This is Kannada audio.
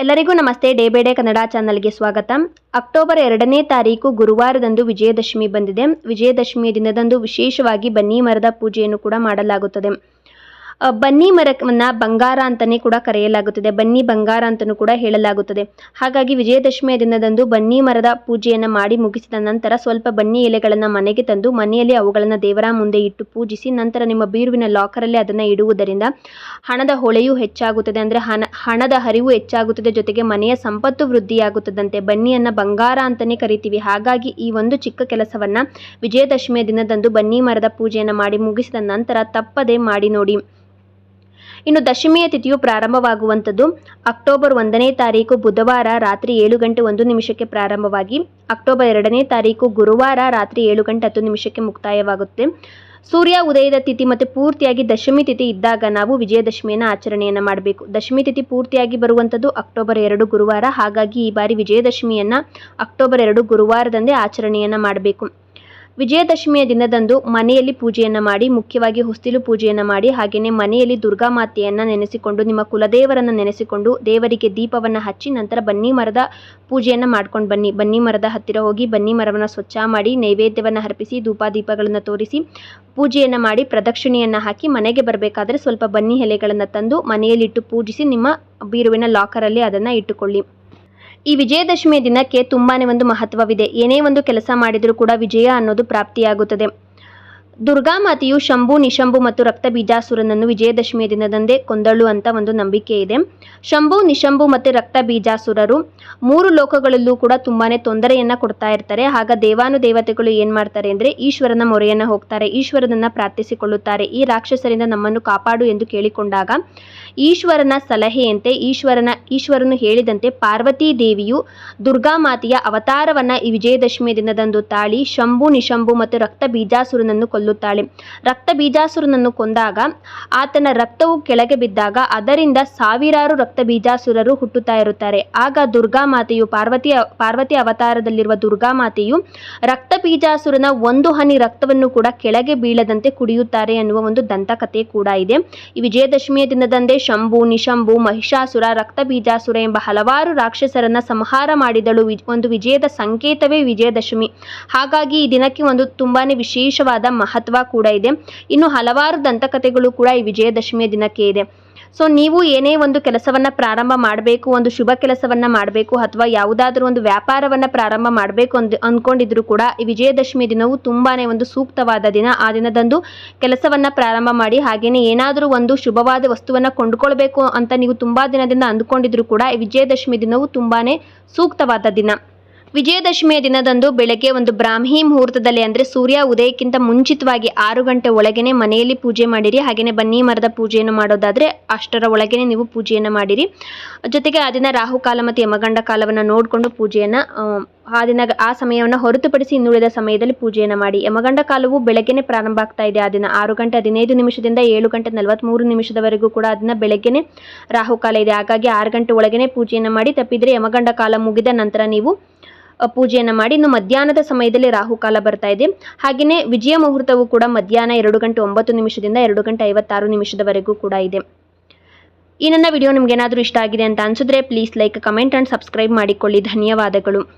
ಎಲ್ಲರಿಗೂ ನಮಸ್ತೆ. ಡೇ ಬೈ ಡೇ ಕನ್ನಡ ಚಾನಲ್ಗೆ ಸ್ವಾಗತ. ಅಕ್ಟೋಬರ್ ಎರಡನೇ ತಾರೀಕು ಗುರುವಾರದಂದು ವಿಜಯದಶಮಿ ಬಂದಿದೆ. ವಿಜಯದಶಮಿಯ ದಿನದಂದು ವಿಶೇಷವಾಗಿ ಬನ್ನಿ ಮರದ ಪೂಜೆಯನ್ನು ಕೂಡ ಮಾಡಲಾಗುತ್ತದೆ. ಬನ್ನಿ ಮರವನ್ನು ಬಂಗಾರ ಅಂತಲೇ ಕೂಡ ಕರೆಯಲಾಗುತ್ತದೆ. ಬನ್ನಿ ಬಂಗಾರ ಅಂತಲೂ ಕೂಡ ಹೇಳಲಾಗುತ್ತದೆ. ಹಾಗಾಗಿ ವಿಜಯದಶಮಿಯ ದಿನದಂದು ಬನ್ನಿ ಮರದ ಪೂಜೆಯನ್ನು ಮಾಡಿ ಮುಗಿಸಿದ ನಂತರ ಸ್ವಲ್ಪ ಬನ್ನಿ ಎಲೆಗಳನ್ನು ಮನೆಗೆ ತಂದು ಮನೆಯಲ್ಲಿ ಅವುಗಳನ್ನು ದೇವರ ಮುಂದೆ ಇಟ್ಟು ಪೂಜಿಸಿ ನಂತರ ನಿಮ್ಮ ಬೀರುವಿನ ಲಾಕರಲ್ಲಿ ಅದನ್ನು ಇಡುವುದರಿಂದ ಹಣದ ಹೊಳೆಯು ಹೆಚ್ಚಾಗುತ್ತದೆ. ಅಂದರೆ ಹಣ, ಹಣದ ಹರಿವು ಹೆಚ್ಚಾಗುತ್ತದೆ. ಜೊತೆಗೆ ಮನೆಯ ಸಂಪತ್ತು ವೃದ್ಧಿಯಾಗುತ್ತದಂತೆ ಬನ್ನಿಯನ್ನು ಬಂಗಾರ ಅಂತಲೇ ಕರಿತೀವಿ. ಹಾಗಾಗಿ ಈ ಒಂದು ಚಿಕ್ಕ ಕೆಲಸವನ್ನು ವಿಜಯದಶಮಿಯ ದಿನದಂದು ಬನ್ನಿ ಮರದ ಪೂಜೆಯನ್ನು ಮಾಡಿ ಮುಗಿಸಿದ ನಂತರ ತಪ್ಪದೇ ಮಾಡಿ ನೋಡಿ. ಇನ್ನು ದಶಮಿಯ ತಿಥಿಯು ಪ್ರಾರಂಭವಾಗುವಂಥದ್ದು. ಅಕ್ಟೋಬರ್ ಒಂದನೇ ತಾರೀಕು ಬುಧವಾರ ರಾತ್ರಿ ಏಳು ಗಂಟೆ ಒಂದು ನಿಮಿಷಕ್ಕೆ ಪ್ರಾರಂಭವಾಗಿ, ಅಕ್ಟೋಬರ್ ಎರಡನೇ ತಾರೀಕು ಗುರುವಾರ ರಾತ್ರಿ ಏಳು ಗಂಟೆ ಹತ್ತು ನಿಮಿಷಕ್ಕೆ ಮುಕ್ತಾಯವಾಗುತ್ತೆ. ಸೂರ್ಯ ಉದಯದ ತಿಥಿ ಮತ್ತು ಪೂರ್ತಿಯಾಗಿ ದಶಮಿ ತಿಥಿ ಇದ್ದಾಗ ನಾವು ವಿಜಯದಶಮಿಯನ್ನು ಆಚರಣೆಯನ್ನು ಮಾಡಬೇಕು. ದಶಮಿ ತಿಥಿ ಪೂರ್ತಿಯಾಗಿ ಬರುವಂಥದ್ದು ಅಕ್ಟೋಬರ್ ಎರಡು ಗುರುವಾರ. ಹಾಗಾಗಿ ಈ ಬಾರಿ ವಿಜಯದಶಮಿಯನ್ನು ಅಕ್ಟೋಬರ್ ಎರಡು ಗುರುವಾರದಂದೇ ಆಚರಣೆಯನ್ನು ಮಾಡಬೇಕು. ವಿಜಯದಶಮಿಯ ದಿನದಂದು ಮನೆಯಲ್ಲಿ ಪೂಜೆಯನ್ನು ಮಾಡಿ, ಮುಖ್ಯವಾಗಿ ಹೊಸ್ತಿಲು ಪೂಜೆಯನ್ನು ಮಾಡಿ ಹಾಗೆಯೇ ಮನೆಯಲ್ಲಿ ದುರ್ಗಾ ಮಾತೆಯನ್ನು ನೆನೆಸಿಕೊಂಡು, ನಿಮ್ಮ ಕುಲದೇವರನ್ನು ನೆನೆಸಿಕೊಂಡು, ದೇವರಿಗೆ ದೀಪವನ್ನು ಹಚ್ಚಿ, ನಂತರ ಬನ್ನಿ ಮರದ ಪೂಜೆಯನ್ನು ಮಾಡ್ಕೊಂಡು ಬನ್ನಿ. ಬನ್ನಿ ಮರದ ಹತ್ತಿರ ಹೋಗಿ, ಬನ್ನಿ ಮರವನ್ನು ಸ್ವಚ್ಛ ಮಾಡಿ, ನೈವೇದ್ಯವನ್ನು ಅರ್ಪಿಸಿ ಧೂಪ ದೀಪಗಳನ್ನು ತೋರಿಸಿ, ಪೂಜೆಯನ್ನು ಮಾಡಿ, ಪ್ರದಕ್ಷಿಣೆಯನ್ನು ಹಾಕಿ ಮನೆಗೆ ಬರಬೇಕಾದ್ರೆ ಸ್ವಲ್ಪ ಬನ್ನಿ ಎಲೆಗಳನ್ನು ತಂದು ಮನೆಯಲ್ಲಿಟ್ಟು ಪೂಜಿಸಿ, ನಿಮ್ಮ ಬೀರುವಿನ ಲಾಕರಲ್ಲಿ ಅದನ್ನು ಇಟ್ಟುಕೊಳ್ಳಿ. ಈ ವಿಜಯದಶಮಿಯ ದಿನಕ್ಕೆ ತುಂಬಾನೇ ಒಂದು ಮಹತ್ವವಿದೆ. ಏನೇ ಒಂದು ಕೆಲಸ ಮಾಡಿದರೂ ಕೂಡ ವಿಜಯ ಅನ್ನೋದು ಪ್ರಾಪ್ತಿಯಾಗುತ್ತದೆ. ದುರ್ಗಾಮಾತೆಯು ಶಂಭು, ನಿಶಂಭು ಮತ್ತು ರಕ್ತ ಬೀಜಾಸುರನನ್ನು ವಿಜಯದಶಮಿಯ ದಿನದಂದೇ ಕೊಂದಳು ಅಂತ ಒಂದು ನಂಬಿಕೆ ಇದೆ. ಶಂಭು, ನಿಶಂಭು ಮತ್ತು ರಕ್ತ ಬೀಜಾಸುರರು ಮೂರು ಲೋಕಗಳಲ್ಲೂ ಕೂಡ ತುಂಬಾನೇ ತೊಂದರೆಯನ್ನ ಕೊಡ್ತಾ ಇರ್ತಾರೆ. ಆಗ ದೇವಾನುದೇವತೆಗಳು ಏನು ಮಾಡ್ತಾರೆ ಅಂದ್ರೆ ಈಶ್ವರನ ಮೊರೆಯನ್ನ ಹೋಗ್ತಾರೆ. ಈಶ್ವರನನ್ನ ಪ್ರಾರ್ಥಿಸಿಕೊಳ್ಳುತ್ತಾರೆ. ಈ ರಾಕ್ಷಸರಿಂದ ನಮ್ಮನ್ನು ಕಾಪಾಡು ಎಂದು ಕೇಳಿಕೊಂಡಾಗ ಈಶ್ವರನ ಸಲಹೆಯಂತೆ ಈಶ್ವರನ, ಈಶ್ವರನು ಹೇಳಿದಂತೆ ಪಾರ್ವತೀ ದೇವಿಯು ದುರ್ಗಾಮಾತೆಯ ಅವತಾರವನ್ನ ಈ ವಿಜಯದಶಮಿಯ ದಿನದಂದು ತಾಳಿ ಶಂಭು, ನಿಶಂಭು ಮತ್ತು ರಕ್ತ ಬೀಜಾಸುರನನ್ನು ಕೊಲ್ಲುತ್ತಾಳೆ ರಕ್ತ ಬೀಜಾಸುರನನ್ನು ಕೊಂದಾಗ ಆತನ ರಕ್ತವು ಕೆಳಗೆ ಬಿದ್ದಾಗ ಅದರಿಂದ ಸಾವಿರಾರು ರಕ್ತ ಬೀಜಾಸುರರು ಹುಟ್ಟುತ್ತಾ ಇರುತ್ತಾರೆ. ಆಗ ದುರ್ಗಾ ಮಾತೆಯು ಪಾರ್ವತಿ ಪಾರ್ವತಿ ಅವತಾರದಲ್ಲಿರುವ ದುರ್ಗಾ ಮಾತೆಯು ರಕ್ತ ಬೀಜಾಸುರನ ಒಂದು ಹನಿ ರಕ್ತವನ್ನು ಕೂಡ ಕೆಳಗೆ ಬೀಳದಂತೆ ಕುಡಿಯುತ್ತಾರೆ ಅನ್ನುವ ಒಂದು ದಂತಕಥೆ ಕೂಡ ಇದೆ. ಈ ವಿಜಯದಶಮಿಯ ದಿನದಂದೇ ಶಂಭು, ನಿಶಂಭು, ಮಹಿಷಾಸುರ, ರಕ್ತ ಬೀಜಾಸುರ ಎಂಬ ಹಲವಾರು ರಾಕ್ಷಸರನ್ನ ಸಂಹಾರ ಮಾಡಿದಳು ಒಂದು ವಿಜಯದ ಸಂಕೇತವೇ ವಿಜಯದಶಮಿ. ಹಾಗಾಗಿ ಈ ದಿನಕ್ಕೆ ಒಂದು ತುಂಬಾನೇ ವಿಶೇಷವಾದ ಮಹತ್ವ ಕೂಡ ಇದೆ. ಇನ್ನು ಹಲವಾರು ದಂತಕಥೆಗಳು ಕೂಡ ಈ ವಿಜಯದಶಮಿಯ ದಿನಕ್ಕೆ ಇದೆ. ಸೊ ನೀವು ಏನೇ ಒಂದು ಕೆಲಸವನ್ನ ಪ್ರಾರಂಭ ಮಾಡಬೇಕು, ಒಂದು ಶುಭ ಕೆಲಸವನ್ನ ಮಾಡಬೇಕು ಅಥವಾ ಯಾವುದಾದ್ರೂ ಒಂದು ವ್ಯಾಪಾರವನ್ನ ಪ್ರಾರಂಭ ಮಾಡಬೇಕು ಅಂದ್ ಅಂದ್ಕೊಂಡಿದ್ರು ಕೂಡ ಈ ವಿಜಯದಶಮಿ ದಿನವು ತುಂಬಾನೇ ಒಂದು ಸೂಕ್ತವಾದ ದಿನ. ಆ ದಿನದಂದು ಕೆಲಸವನ್ನ ಪ್ರಾರಂಭ ಮಾಡಿ ಹಾಗೆಯೇ ಏನಾದರೂ ಒಂದು ಶುಭವಾದ ವಸ್ತುವನ್ನ ಕೊಂಡ್ಕೊಳ್ಬೇಕು ಅಂತ ನೀವು ತುಂಬಾ ದಿನದಿಂದ ಅಂದ್ಕೊಂಡಿದ್ರು ಕೂಡ ಈ ವಿಜಯದಶಮಿ ದಿನವು ತುಂಬಾನೇ ಸೂಕ್ತವಾದ ದಿನ. ವಿಜಯದಶಮಿಯ ದಿನದಂದು ಬೆಳಗ್ಗೆ ಒಂದು ಬ್ರಾಹ್ಮಿ ಮುಹೂರ್ತದಲ್ಲಿ ಅಂದರೆ ಸೂರ್ಯ ಉದಯಕ್ಕಿಂತ ಮುಂಚಿತವಾಗಿ ಆರು ಗಂಟೆ ಒಳಗೇನೆ ಮನೆಯಲ್ಲಿ ಪೂಜೆ ಮಾಡಿರಿ. ಹಾಗೆಯೇ ಬನ್ನಿ ಮರದ ಪೂಜೆಯನ್ನು ಮಾಡೋದಾದರೆ ಅಷ್ಟರ ಒಳಗೇನೆ ನೀವು ಪೂಜೆಯನ್ನು ಮಾಡಿರಿ. ಜೊತೆಗೆ ಆ ದಿನ ರಾಹುಕಾಲ ಮತ್ತು ಯಮಗಂಡ ಕಾಲವನ್ನು ನೋಡಿಕೊಂಡು ಪೂಜೆಯನ್ನು, ಆ ದಿನ ಆ ಸಮಯವನ್ನು ಹೊರತುಪಡಿಸಿ ಇನ್ನುಳಿದ ಸಮಯದಲ್ಲಿ ಪೂಜೆಯನ್ನು ಮಾಡಿ. ಯಮಗಂಡ ಕಾಲವು ಬೆಳಗ್ಗೆನೇ ಪ್ರಾರಂಭ ಆಗ್ತಾ ಇದೆ. ಆ ದಿನ ಆರು ಗಂಟೆ ಹದಿನೈದು ನಿಮಿಷದಿಂದ ಏಳು ಗಂಟೆ ನಲವತ್ತ್ಮೂರು ನಿಮಿಷದವರೆಗೂ ಕೂಡ ಅದನ್ನ ರಾಹು ರಾಹುಕಾಲ ಇದೆ. ಹಾಗಾಗಿ ಆರು ಗಂಟೆ ಒಳಗೇನೆ ಪೂಜೆಯನ್ನು ಮಾಡಿ ತಪ್ಪಿದರೆ ಯಮಗಂಡ ಕಾಲ ಮುಗಿದ ನಂತರ ನೀವು ಪೂಜೆಯನ್ನು ಮಾಡಿ. ಇನ್ನು ಮಧ್ಯಾಹ್ನದ ಸಮಯದಲ್ಲಿ ರಾಹುಕಾಲ ಬರ್ತಾ ಇದೆ. ಹಾಗೆಯೇ ವಿಜಯ ಮುಹೂರ್ತವು ಕೂಡ ಮಧ್ಯಾಹ್ನ ಎರಡು ಗಂಟೆ ಒಂಬತ್ತು ನಿಮಿಷದಿಂದ ಎರಡು ಗಂಟೆ ಐವತ್ತಾರು ನಿಮಿಷದವರೆಗೂ ಕೂಡ ಇದೆ. ಈ ನನ್ನ ವಿಡಿಯೋ ನಿಮಗೇನಾದರೂ ಇಷ್ಟ ಆಗಿದೆ ಅಂತ ಅನಿಸಿದ್ರೆ please like comment and subscribe ಮಾಡಿಕೊಳ್ಳಿ. ಧನ್ಯವಾದಗಳು.